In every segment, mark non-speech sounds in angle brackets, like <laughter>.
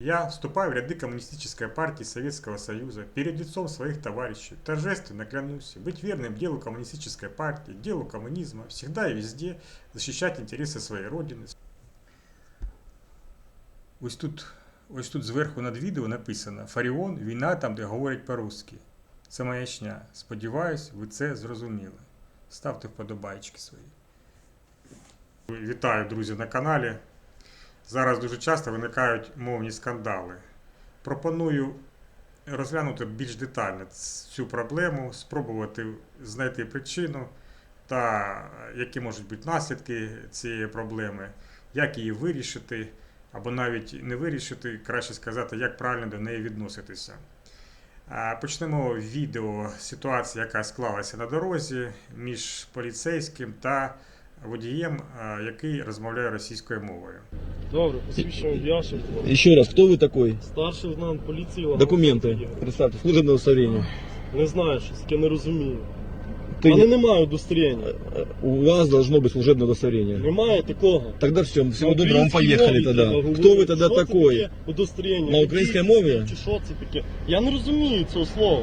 Я вступаю в ряды Коммунистической партии Советского Союза перед лицом своих товарищей. Торжественно клянусь быть верным делу Коммунистической партии, делу коммунизма, всегда и везде защищать интереси своей родины. Ось тут, ось тут зверху над відео написано Фаріон, війна там, де говорять по-русски. Це маячня. Сподіваюсь, ви це зрозуміли. Ставте вподобайки свої. Вітаю, друзі, на каналі. Зараз дуже часто виникають мовні скандали. Пропоную розглянути більш детально цю проблему, спробувати знайти причину та які можуть бути наслідки цієї проблеми, як її вирішити, або навіть не вирішити, краще сказати, як правильно до неї відноситися. Почнемо відео ситуації, яка склалася на дорозі між поліцейським та водієм, який розмовляє російською мовою. Добре, посвідчуємо Яшин. Еще раз, кто вы такой? Старший лейтенант поліції. Лаган Документы. Сергій. Представьте, служебное удостоверение. Не знаю, щось таке не розумію. Ты- Але немає удостоверення. Э, У вас должно быть служебное удостоверение. Немає такого. Тогда все, всего На доброго, мы українській поехали мові тогда. треба говорити. Кто вы тогда Що це такой? таке Удостоверення. На Які українській це мові? Чи що це таке? Я не розумію цього слова.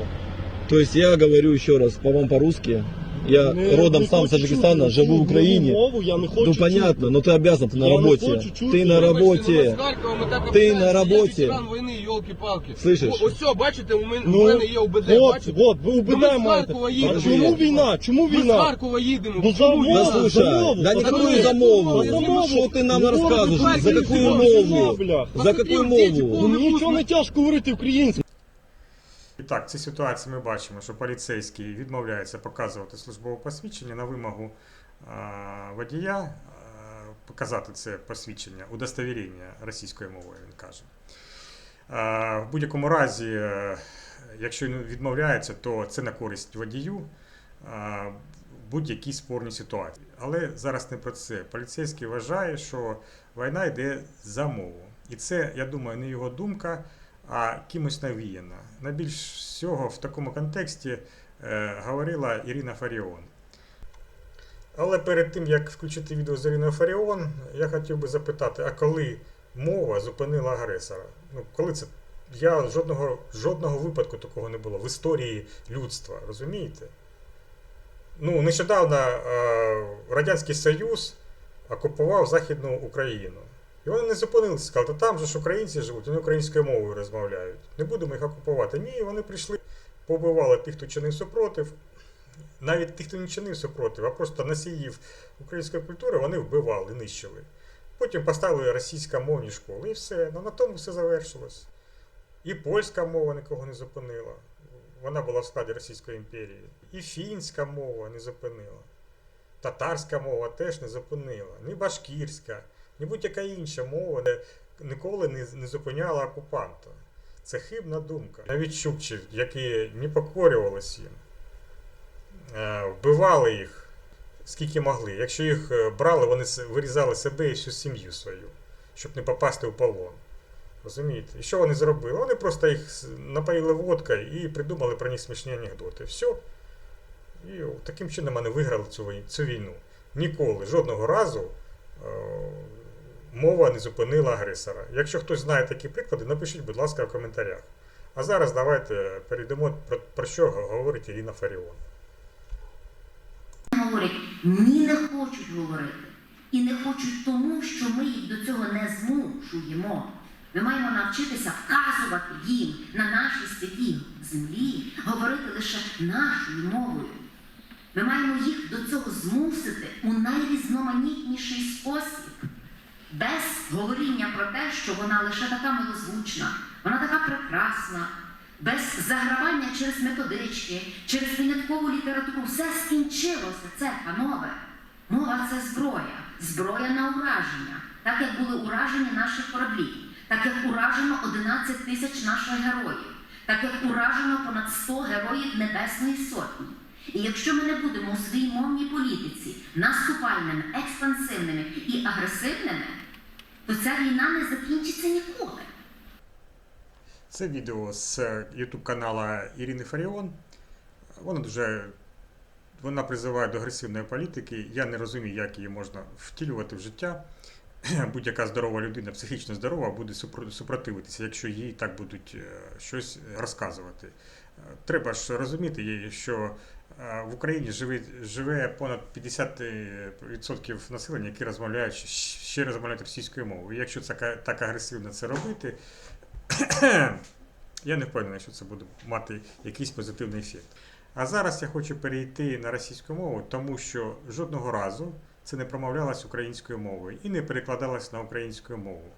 То есть я говорю еще раз по вам по-русски. Я Не- родом не сам хочу с Таджикистана, чути живу в цю Украине. Мову, я не хочу Ну чути. понятно, но ты обязан, ты на Я не работе. хочу чути. Ты на Вибачте, работе. Ти на роботі. ветеран війни, йолки-палки. Слышиш? О- Ось все, бачите, у мене, Ну, у мене є УБД, От, бачите? от, ви Ну, УБД ми з маєте. Харкова А їдемо. чому війна? Чому Ми з війна? Харкова їдемо. Ну, за Чому мову, війна? за Послушай, мову. да За никакую мову. за мову. За мову. Что ты нам Ну, рассказываешь? давайте, За какую давайте, мову? бля. За какую Посмотри, мову? Ну, нічого не тяжко говорити українською. І так, в цій ситуації ми бачимо, що поліцейський відмовляється показувати службове посвідчення на вимогу а, водія а, показати це посвідчення, удостовірення російською мовою, він каже. А, в будь-якому разі, е, якщо він відмовляється, то це на користь водію в будь-якій спорній ситуації. Але зараз не про це. Поліцейський вважає, що війна йде за мову. І це, я думаю, не його думка, а кимось навіяна. Найбільш всього в такому контексті е, говорила Ірина Фаріон. Але перед тим, як включити відео з Іриною Фаріон, я хотів би запитати, а коли мова зупинила агресора? Ну, коли це? Я жодного, жодного випадку такого не було в історії людства, розумієте? Ну, нещодавно е, Радянський Союз окупував Західну Україну. І вони не зупинилися, сказали, та там же ж українці живуть, вони українською мовою розмовляють. Не будемо їх окупувати. Ні, вони прийшли, побивали тих, хто чинив супротив. Навіть тих, хто не чинив супротив, а просто носіїв української культури вони вбивали, нищили. Потім поставили російськомовні школи і все. Ну на тому все завершилось. І польська мова нікого не зупинила. Вона була в складі Російської імперії. І фінська мова не зупинила. Татарська мова теж не зупинила. Ні башкірська, ні будь-яка інша мова ніколи не, зупиняла окупанта. Це хибна думка. Навіть чукчі, які не покорювалися їм, е, вбивали їх скільки могли. Якщо їх е, брали, вони вирізали себе і всю сім'ю свою, щоб не попасти у полон. Розумієте? І що вони зробили? Вони просто їх напоїли водкою і придумали про них смішні анекдоти. Все. І таким чином вони виграли цю, війну. Ніколи, жодного разу е, мова не зупинила агресора. Якщо хтось знає такі приклади, напишіть, будь ласка, в коментарях. А зараз давайте перейдемо про, про що говорить Ірина Фаріон. говорять ні, не хочуть говорити. І не хочуть тому, що ми їх до цього не змушуємо. Ми маємо навчитися вказувати їм на нашій святій землі, говорити лише нашою мовою. Ми маємо їх до цього змусити у найрізноманітніший спосіб, без говоріння про те, що вона лише така милозвучна, вона така прекрасна, без загравання через методички, через виняткову літературу. Все скінчилося це, панове. Мова це зброя, зброя на ураження, так як були уражені наші кораблі, так як уражено 11 тисяч наших героїв, так як уражено понад 100 героїв Небесної Сотні. І якщо ми не будемо у своїй мовній політиці наступальними, експансивними і агресивними, то ця війна не закінчиться ніколи. Це відео з YouTube канала Ірини Фаріон. Вона дуже вона призиває до агресивної політики. Я не розумію, як її можна втілювати в життя. <clears throat> будь-яка здорова людина, психічно здорова, буде супротивитися, якщо їй так будуть е, щось розказувати. Е, Треба ж розуміти, що е, в Україні живе, живе понад 50% населення, які розмовляють ще розмовляють російською мовою. І якщо це так агресивно це робити, <clears throat> я не впевнений, що це буде мати якийсь позитивний ефект. А зараз я хочу перейти на російську мову, тому що жодного разу це не промовлялось українською мовою і не перекладалось на українську мову.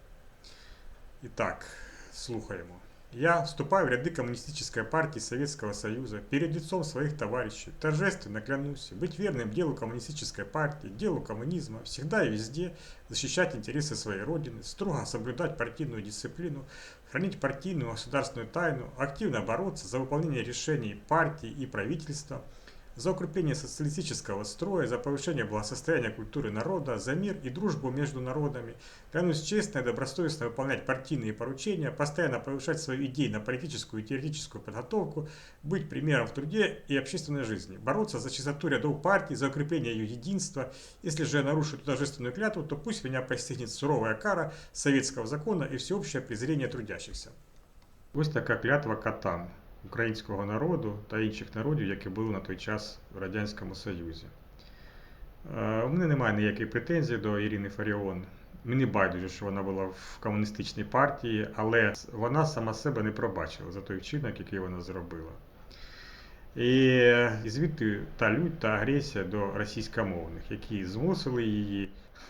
І так, слухаємо. Я вступаю в ряды Коммунистической партии Советского Союза перед лицом своих товарищей. Торжественно клянусь быть верным делу Коммунистической партии, делу коммунизма, всегда и везде защищать интересы своей Родины, строго соблюдать партийную дисциплину, хранить партийную государственную тайну, активно бороться за выполнение решений партии и правительства, за укрепление социалистического строя, за повышение благосостояния культуры народа, за мир и дружбу между народами. Клянусь честно и добросовестно выполнять партийные поручения, постоянно повышать свою идейно-политическую и теоретическую подготовку, быть примером в труде и общественной жизни, бороться за чистоту рядов партии, за укрепление ее единства. Если же я нарушу эту торжественную клятву, то пусть меня постигнет суровая кара советского закона и всеобщее презрение трудящихся. Ось така клятва катам українського народу та інших народів, які були на той час в Радянському Союзі. Е, У мене немає ніяких претензій до Ірини Фаріон. Мені байдуже, що вона була в комуністичній партії, але вона сама себе не пробачила за той вчинок, який вона зробила. І, звідти та лють та агресія до російськомовних, які змусили її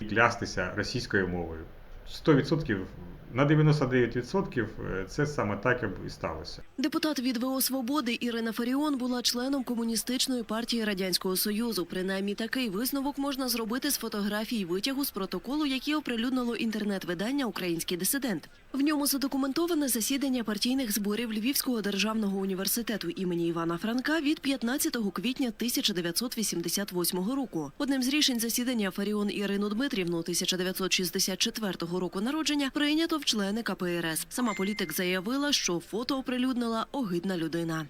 клястися російською мовою. 100%, на 99% це саме так і сталося. Депутат від ВО «Свободи» Ірина Фаріон була членом комуністичної партії радянського союзу. Принаймні такий висновок можна зробити з фотографій витягу з протоколу, який оприлюднило інтернет-видання Український дисидент. В ньому задокументоване засідання партійних зборів Львівського державного університету імені Івана Франка від 15 квітня 1988 року. Одним з рішень засідання Фаріон Ірину Дмитрівну 1964 року народження прийнято в члени КПРС. Сама політик заявила, що фото оприлюднила огидна людина.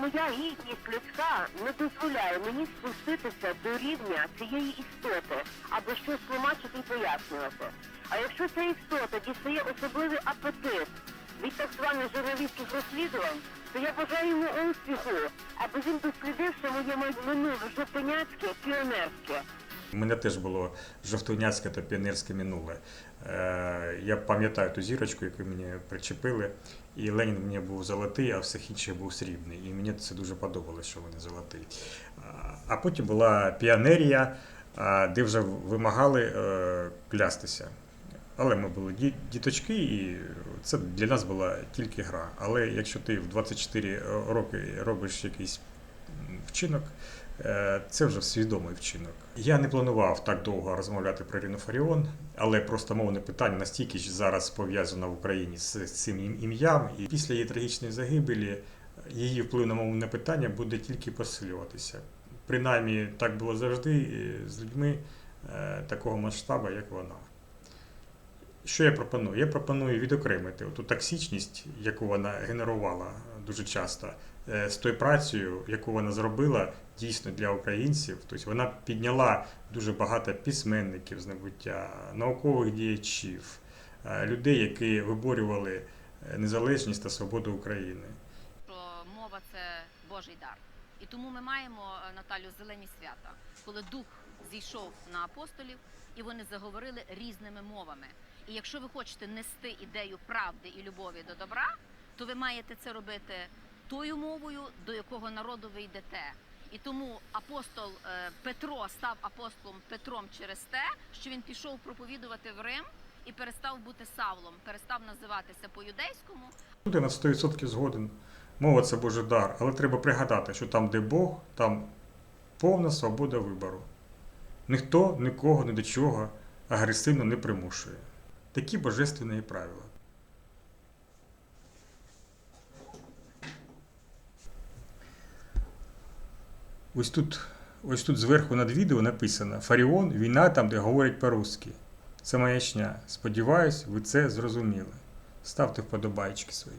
Моя гідність людська не дозволяє мені спуститися до рівня цієї істоти, аби щось тлумачити і пояснювати. А якщо ця істота дістає особливий апетит від так званих журналістських розслідувань, то я бажаю йому успіху, аби він дослідив, що моє минуле жовтеняцьке, піонерське. У мене теж було жовтуняцьке та піонерське минуле. Е, Я пам'ятаю ту зірочку, яку мені причепили, і Ленін мені був золотий, а всіх інших був срібний. І мені це дуже подобалося, що вони золоті. А- потім була піонерія, де вже вимагали е, клястися. Але ми були діточки, і це для нас була тільки гра. Але якщо ти в 24 роки робиш якийсь вчинок, Е, Це вже свідомий вчинок. Я не планував так довго розмовляти про Ірину Фаріон, але просто мовне питання настільки ж зараз пов'язано в Україні з цим ім'ям, і після її трагічної загибелі її вплив на мовне питання буде тільки посилюватися. Принаймні, так було завжди е, з людьми е, такого масштабу, як вона. Що я пропоную? Я пропоную відокремити ту токсичність, яку вона генерувала дуже часто, е, з тою працею, яку вона зробила дійсно для українців. Тобто вона підняла дуже багато письменників з небуття, наукових діячів, е, людей, які виборювали е, незалежність та свободу України. що мова це Божий дар. І тому ми маємо е, Наталю зелені свята, коли дух зійшов на апостолів, і вони заговорили різними мовами. І якщо ви хочете нести ідею правди і любові до добра, то ви маєте це робити тою мовою, до якого народу ви йдете. І тому апостол е, Петро став апостолом Петром через те, що він пішов проповідувати в Рим і перестав бути Савлом, перестав називатися по-юдейському, я на 100% згоден. Мова це Божий дар, але треба пригадати, що там, де Бог, там повна свобода вибору. Ніхто нікого ні до чого агресивно не примушує. Такі божественні правила. Ось тут, ось тут зверху над відео написано Фаріон війна там, де говорять по-русски. Це маячня. Сподіваюсь, ви це зрозуміли. Ставте вподобайки свої.